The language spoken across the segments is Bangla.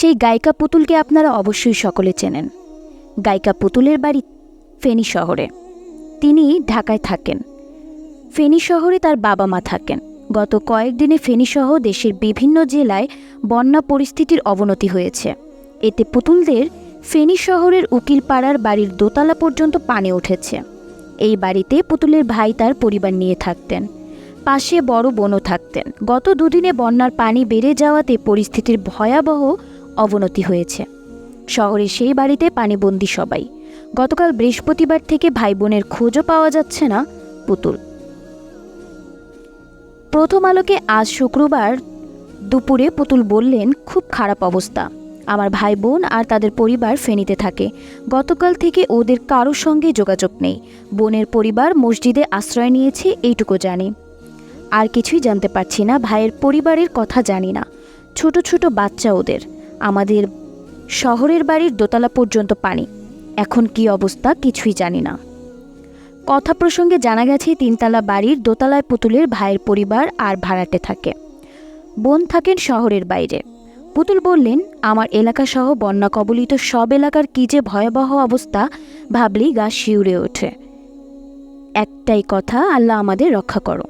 সেই গায়িকা পুতুলকে আপনারা অবশ্যই সকলে চেনেন। গায়িকা পুতুলের বাড়ি ফেনী শহরে। তিনি ঢাকায় থাকেন। ফেনী শহরে তার বাবা মা থাকেন। গত কয়েকদিনে ফেনীসহ দেশের বিভিন্ন জেলায় বন্যা পরিস্থিতির অবনতি হয়েছে। এতে পুতুলদের ফেনী শহরের উকিলপাড়ার বাড়ির দোতলা পর্যন্ত পানি উঠেছে। এই বাড়িতে পুতুলের ভাই তার পরিবার নিয়ে থাকতেন। পাশে বড় বোনও থাকতেন। গত দুদিনে বন্যার পানি বেড়ে যাওয়াতে পরিস্থিতির ভয়াবহ অবনতি হয়েছে। শহরের সেই বাড়িতে পানিবন্দি সবাই। গতকাল বৃহস্পতিবার থেকে ভাই বোনের খোঁজও পাওয়া যাচ্ছে না পুতুল। প্রথম আলোকে আজ শুক্রবার দুপুরে পুতুল বললেন, খুব খারাপ অবস্থা। আমার ভাই বোন আর তাদের পরিবার ফেনীতে থাকে। গতকাল থেকে ওদের কারোর সঙ্গে যোগাযোগ নেই। বোনের পরিবার মসজিদে আশ্রয় নিয়েছে, এইটুকু জানি। আর কিছুই জানতে পারছি না, ভাইয়ের পরিবারের কথা জানি না। ছোট ছোট বাচ্চা ওদের। আমাদের শহরের বাড়ির দোতলা পর্যন্ত পানি। এখন কি অবস্থা কিছুই জানি না। কথা প্রসঙ্গে জানা গেছে, তিনতলা বাড়ির দোতলায় পুতুলের ভাইয়ের পরিবার আর ভাড়াটে থাকে। বোন থাকেন শহরের বাইরে। পুতুল বললেন, আমার এলাকাসহ বন্যা কবলিত সব এলাকার কী যে ভয়াবহ অবস্থা ভাবলেই গা শিউরে ওঠে। একটাই কথা, আল্লাহ আমাদের রক্ষা করো।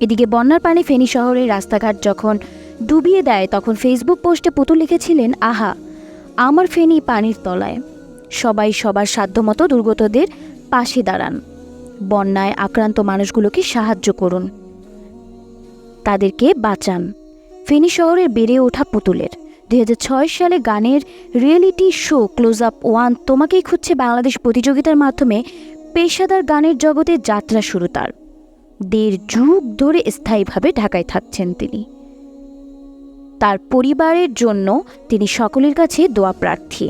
এদিকে বন্যার পানি ফেনী শহরের রাস্তাঘাট যখন ডুবিয়ে দেয় তখন ফেসবুক পোস্টে পুতুল লিখেছিলেন, আহা, আমার ফেনী পানির তলায়। সবাই সবার সাধ্যমতো দুর্গতদের পাশে দাঁড়ান। বন্যায় আক্রান্ত মানুষগুলোকে সাহায্য করুন। তাদেরকে বাঁচান। ফেনী শহরের বেড়ে ওঠা পুতুলের দুই হাজার ছয় সালে গানের reality show Close Up one তোমাকেই খুঁজছে বাংলাদেশ প্রতিযোগিতার মাধ্যমে পেশাদার গানের জগতে যাত্রা শুরু তার। দেড় যুগ ধরে স্থায়ীভাবে ঢাকায় থাকছেন তিনি। তার পরিবারের জন্য তিনি সকলের কাছে দোয়া প্রার্থী।